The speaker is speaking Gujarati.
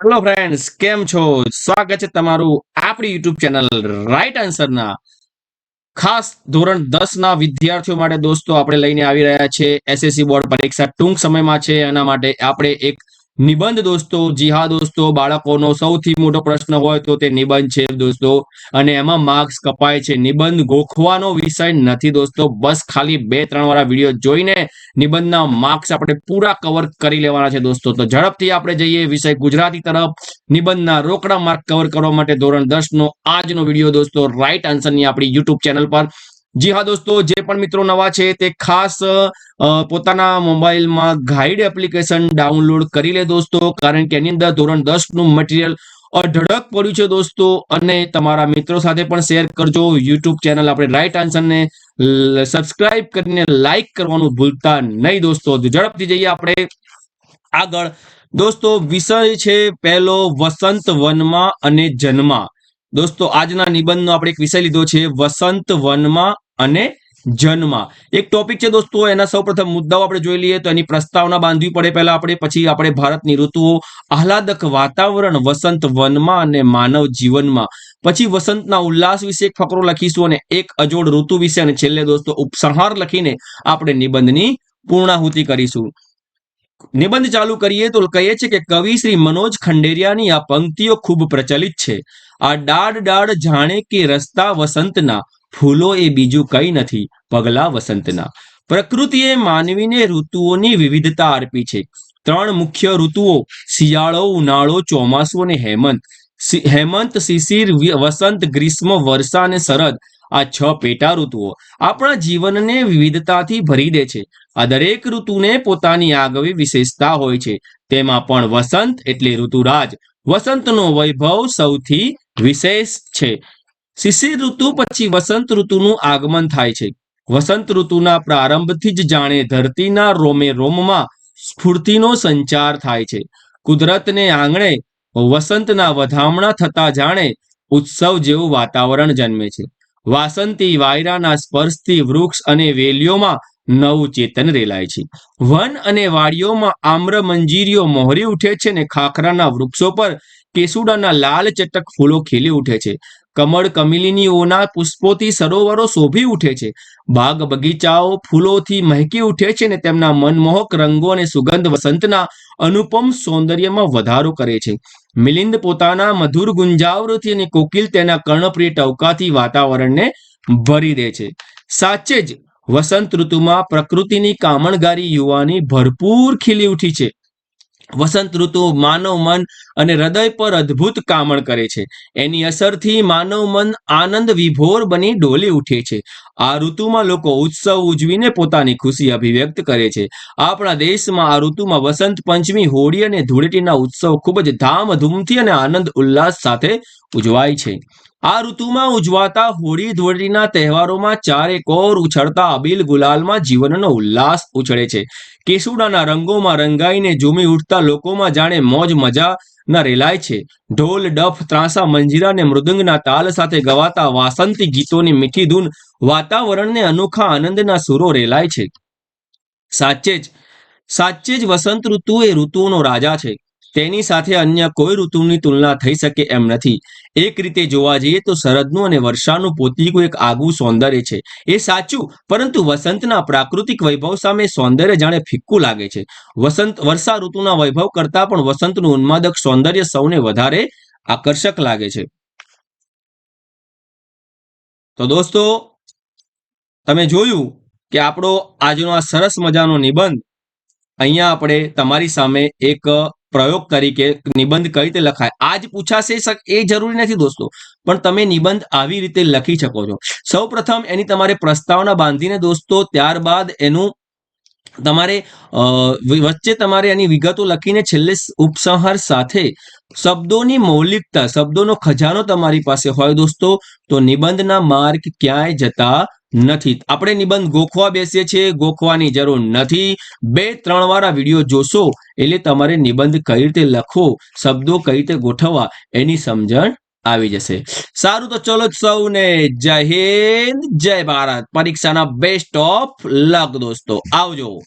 હેલો ફ્રેન્ડ્સ કેમ છો? સ્વાગત છે તમારું આપણી યુટ્યુબ ચેનલ રાઈટ આન્સરના ખાસ ધોરણ દસ ના વિદ્યાર્થીઓ માટે. દોસ્તો, આપણે લઈને આવી રહ્યા છે. એસએસસી બોર્ડ પરીક્ષા ટૂંક સમયમાં છે. એના માટે આપણે એક નિબંધ દોસ્તો જી હા દોસ્તો, બાળકોનો સૌથી મોટો પ્રશ્ન હોય તો તે નિબંધ છે દોસ્તો. અને એમાં માર્ક્સ કપાય છે. નિબંધ ગોખવાનો વિષય નથી દોસ્તો. બસ ખાલી બે, ત્રણ વાળા વીડિયો જોઈને નિબંધના માર્ક્સ આપણે પૂરા કવર કરી લેવાના છે દોસ્તો. તો ઝડપથી આપણે જઈએ વિષય ગુજરાતી તરફ. નિબંધના રોકડા માર્ક કવર કરવા માટે ધોરણ દસ નો આજનો વીડિયો દોસ્તો. રાઈટ આન્સરની આપણી યુટ્યુબ ચેનલ પર. જી હા દોસ્તો, જે પણ મિત્રો નવા છે તે ખાસ પોતાના મોબાઈલમાં ગાઈડ એપ્લિકેશન ડાઉનલોડ કરી લે દોસ્તો, કારણ કે એની અંદર ધોરણ દસનું મટીરિયલ અઢળક પડ્યું છે દોસ્તો, અને તમારા મિત્રો સાથે પણ શેર કરજો. યુટ્યુબ ચેનલ આપણે રાઈટ આન્સરને સબસ્ક્રાઇબ કરીને લાઈક કરવાનું ભૂલતા નહીં દોસ્તો. ઝડપથી જઈએ આપણે આગળ. દોસ્તો, વિષય છે પહેલો વસંત વનમાં અને જન્મા. દોસ્તો, આજના નિબંધનો આપણે એક વિષય લીધો છે, વસંત વનમાં અને જન્મા. એક ટોપિક છે દોસ્તો, એના સૌપ્રથમ મુદ્દાઓ આપણે જોઈ લઈએ તો એની પ્રસ્તાવના બાંધવી પડે પહેલા આપણે, પછી આપણે ભારતની ઋતુઓ, આહલાદક વાતાવરણ, વસંત વનમાં અને માનવ જીવનમાં. પછી વસંતના ઉલ્લાસ વિશે એક ફકરો લખીશું અને એક અજોડ ઋતુ વિશે અને છેલ્લે દોસ્તો ઉપસંહાર લખીને આપણે નિબંધની પૂર્ણાહુતિ કરીશું. નિબંધ ચાલુ કરીએ તો કહીએ છે કે કવિ શ્રી મનોજ ખંડેરિયાની આ પંક્તિઓ ખૂબ પ્રચલિત છે. આ ડાડ ડાડ જાણે કે રસ્તા વસંતના ફૂલો એ બીજું કંઈ નથી, પગલા વસંતના. પ્રકૃતિએ માનવીને ઋતુઓની વિવિધતા અર્પી છે. ત્રણ મુખ્ય ઋતુઓ, શિયાળો, ઉનાળો, ચોમાસું અને હેમંત. હેમંત, શિશિર વસંત, ગ્રીષ્મ, વર્ષા અને શરદ આ છ પેટા ઋતુઓ આપણા જીવનને વિવિધતાથી ભરી દે છે. આ દરેક ઋતુને પોતાની આગવી વિશેષતા હોય છે. તેમાં પણ વસંત એટલે ઋતુરાજ. વસંતનો વૈભવ સૌથી વિશેષ છે. શિશિર ઋતુ પછી વસંત ઋતુનું આગમન થાય છે. વસંત ઋતુના પ્રારંભથી જ જાણે ધરતીના રોમે રોમમાં સ્ફૂર્તિનો સંચાર થાય છે. કુદરતને આંગણે વસંતના વધામણા થતા જાણે ઉત્સવ જેવું વાતાવરણ જન્મે છે. વાસંતી વાયરાના સ્પર્શથી વૃક્ષ અને વેલીઓમાં નવું ચેતન રેલાય છે. વન અને વાડીઓમાં આમ્ર મંજીરીઓ મોહરી ઉઠે છે ને ખાખરાના વૃક્ષો પર કેસુડાના લાલ ચટક ફૂલો ખીલી ઉઠે છે. કમળ કમિલિનીઓના પુષ્પોથી સરોવરો શોભી ઉઠે છે. બાગ બગીચાઓ ફૂલોથી મહેકી ઉઠે છે ને તેમના મનમોહક રંગો અને સુગંધ વસંતના અનુપમ સૌંદર્યમાં વધારો કરે છે. મિલિંદ પોતાના મધુર ગુંજાવરોથી અને કોકિલ તેના કર્ણપ્રિય ટવકાથી વાતાવરણને ભરી દે છે. સાચે જ વસંત ઋતુમાં પ્રકૃતિની કામણગારી યુવાની ભરપૂર ખીલી ઉઠી છે. વસંત ઋતુ માનવ મન અને હૃદય પર અદ્ભુત કામણ કરે છે. એની અસરથી માનવ મન આનંદ વિભોર બની ડોલી ઉઠે છે. આ ઋતુમાં લોકો ઉત્સવ ઉજવીને પોતાની ખુશી અભિવ્યક્ત કરે છે. આપણા દેશમાં આ ઋતુમાં વસંત પંચમી, હોળી અને ધૂળેટીના ઉત્સવ ખૂબ જ ધામધૂમથી અને આનંદ ઉલ્લાસ સાથે ઉજવાય છે. આ ઋતુમાં ઉજવાતા હોળી ધૂળેટીના તહેવારોમાં ચારે કોર ઉછળતા અબીલ ગુલાલમાં જીવનનો ઉલ્લાસ ઉછળે છે. કેસુડાના રંગોમાં રંગાઈને ઝૂમી ઉઠતા લોકોમાં જાણે મોજ મજા ના રેલાય છે. ઢોલ, ડફ, ત્રાંસા, મંજીરા અને મૃદંગના તાલ સાથે ગવાતા વાસંતી ગીતોની મીઠી ધૂન વાતાવરણને અનોખા આનંદના સુરો રેલાય છે. સાચે જ સાચે જ વસંત ઋતુ એ ઋતુઓનો રાજા છે. તેની સાથે અન્ય કોઈ ઋતુની તુલના થઈ શકે એમ નથી. એક રીતે જોવા જઈએ તો શરદનું અને વર્ષાનું પોતિકું એક આગવું સૌંદર્ય છે. એ સાચું, પરંતુ વસંતના પ્રાકૃતિક વૈભવ સામે સૌંદર્ય જાણે ફિક્કું લાગે છે. વસંત, વર્ષા ઋતુના વૈભવ કરતાં પણ વસંતનું ઉન્માદક સૌંદર્ય સૌને વધારે આકર્ષક લાગે છે. તો દોસ્તો, તમે જોયું કે આપણો આજનો આ સરસ મજાનો નિબંધ, અહીંયા આપણે તમારી સામે એક પ્રયોગ તરીકે નિબંધ કઈ રીતે લખાય? આજ પૂછાશે એ જરૂરી નથી દોસ્તો. પણ તમે નિબંધ આવી રીતે લખી શકો છો. સૌ એની તમારે પ્રસ્તાવના બાંધીને દોસ્તો, ત્યારબાદ એનું તમારે વચ્ચે તમારે એની વિગતો લખીને છેલ્લે ઉપસંહાર સાથે શબ્દોની મૌલિકતા, શબ્દોનો ખજાનો તમારી પાસે હોય દોસ્તો, તો નિબંધના માર્ક ક્યાંય જતા નથી. આપણે નિબંધ ગોખવા બેસીએ છીએ, ગોખવાની જરૂર નથી. બે, ત્રણ આ વીડિયો જોશો, એટલે તમારે નિબંધ કઈ રીતે લખવો, શબ્દો કઈ રીતે ગોઠવવા, એની સમજણ આવી જશે. સારું, તો ચલો સૌને જય હિન્દ, જય ભારત. પરીક્ષાના બેસ્ટ ઓફ લક દોસ્તો. આવજો.